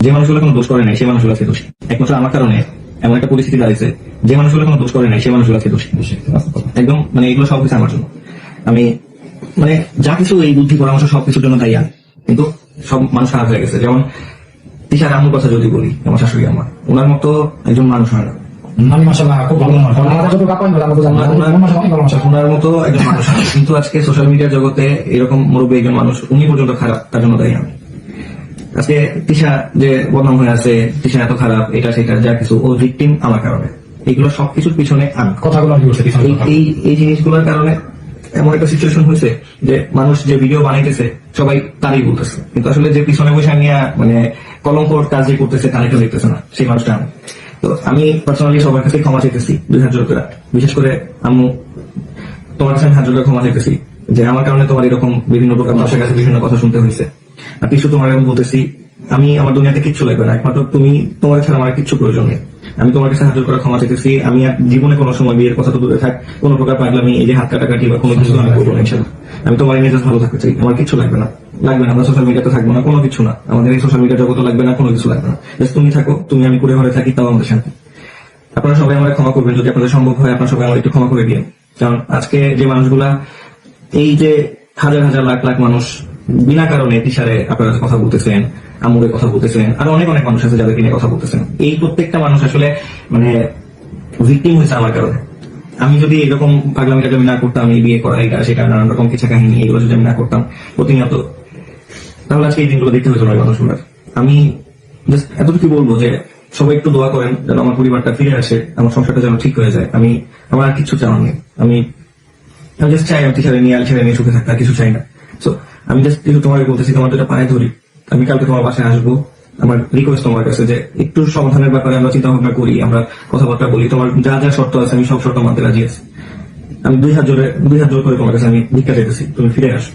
যে মানুষগুলো কোনো দোষ করে নাই সে মানুষগুলো আছে দোষী। একমাত্র আমার কারণে এমন একটা পরিস্থিতি দাঁড়িয়েছে যে মানুষগুলো কোনো দোষ করে নাই সে মানুষগুলো আছে দোষী। একদম মানে এগুলো সবকিছু আমার জন্য। আমি মানে যা কিছু এই বুদ্ধি পরামর্শ সবকিছুর জন্য তাই কিন্তু সব মানুষ খারাপ হয়ে গেছে। যেমন তিশার আম্মুর কথা যদি বলি আমার শাশুড়ি আমার মতো একজন মানুষ হয় না। ওনার মতো একজন মানুষ হয় না। কিন্তু আজকে সোশ্যাল মিডিয়ার জগতে এরকম মুরব্বী একজন মানুষ উনি পর্যন্ত খারাপ তার জন্য দায়ী আমি। আজকে তিশা যে বদনাম হয়ে আছে তিশা এত খারাপ এটা সেটা যা কিছু ও ভিকটিম আমার কারণে। এগুলো সবকিছুর পিছনে আমি কথাগুলো এই এই জিনিসগুলোর কারণে এমন একটা সিচুয়েশন হয়েছে যে মানুষ যে ভিডিও বানাইতেছে সবাই তারই বলতেছে। কিন্তু আসলে যে পিছনে বসে নিয়ে মানে কলঙ্কর কাজ যে করতেছে তারা কেউ দেখতেছে না সেই মানুষটা আমি। তো আমি পার্সোনালি সবার কাছে ক্ষমা চাইতেছি দুই হাজার করে। বিশেষ করে আম্মু তোমার কাছে আমি হাজার করে ক্ষমা চাইতেছি যে আমার কারণে তোমার এরকম বিভিন্ন প্রকার মানুষের কাছে বিভিন্ন কথা শুনতে হয়েছে। আর কিছু তোমার আমি বলতেছি আমি আমার দুনিয়াতে কিচ্ছু লাগবে না। একমাত্র তুমি তোমার ছাড়া আমার কিচ্ছু প্রয়োজন নেই। আমি তোমার কাছে হাজার করে ক্ষমা চাইতেছি। আমি আর জীবনে কোনো সময় বিয়ের কথা তো দূরে থাক, কোনো প্রকার পাগলামি, এই যে হাত কাটাকাটি বা কোনো কিছু আমি করব না আমি তোমার মেজাজ ভালো থাকতে চাই। আমার কিছু লাগবে না। লাগবে না, আমরা সোশ্যাল মিডিয়াতে থাকব না, কোনো কিছু না। আমাদের এই সোশ্যাল মিডিয়া জগতে লাগবে না, কোনো কিছু লাগবে না। জাস্ট তুমি থাকো, তুমি আমি করে ঘরে থাকি, তাও আমাদের শান্তি। আপনারা সবাই আমার ক্ষমা করবেন। যদি আপনাদের সম্ভব হয়, আপনারা সবাই আমার একটু ক্ষমা করে দিন কারণ আজকে যে মানুষগুলা, এই যে হাজার হাজার লাখ লাখ মানুষ বিনা কারণে তিসারে আপনারা কথা বলতেছেন আমুরে কথা বলতেছেন, আর অনেক অনেক মানুষ আছে যাদেরকে নিয়ে কথা বলতেছেন। এই প্রত্যেকটা মানুষ আসলে মানে ভিকটিম হয়েছে আমার কারণে। আমি যদি এরকম পাগলামি টাগলামি না করতাম, এই বিয়ে করা এটা সেটা নানান রকম কিছু কাহিনী এগুলো যদি আমি না করতাম, প্রতিনিয়ত, তাহলে আজকে এই দিনগুলো দেখতে হতো না মানুষগুলোর আমি এতটুকু বলব যে সবাই একটু দোয়া করেন যেন আমার পরিবারটা ফিরে আসে, আমার সংসারটা যেন ঠিক হয়ে যায়। আমি, আমার আর কিছু চাওয়ার নেই। আমি আমি জাস্ট চাই আমি টিচারে নিয়ে আল ছেড়ে নিয়ে সুখে থাকতে আর কিছু চাই না। তো আমি জাস্ট যেহেতু তোমাকে বলতেছি, তোমার দুটা পায়ে ধরি। আমি কালকে তোমার বাসায় আসব। আমার রিকোয়েস্ট তোমার কাছে যে একটু সমাধানের ব্যাপারে আমরা চিন্তা ভাবনা করি, আমরা কথাবার্তা বলি। তোমার যা যা শর্ত আছে, আমি সব শর্ত মানতে রাজি আছি। আমি দুই হাজার জোরে, দুই হাজার জোর করে তোমার কাছে আমি ভিক্ষা চাইতেছি। তুমি ফিরে আসো।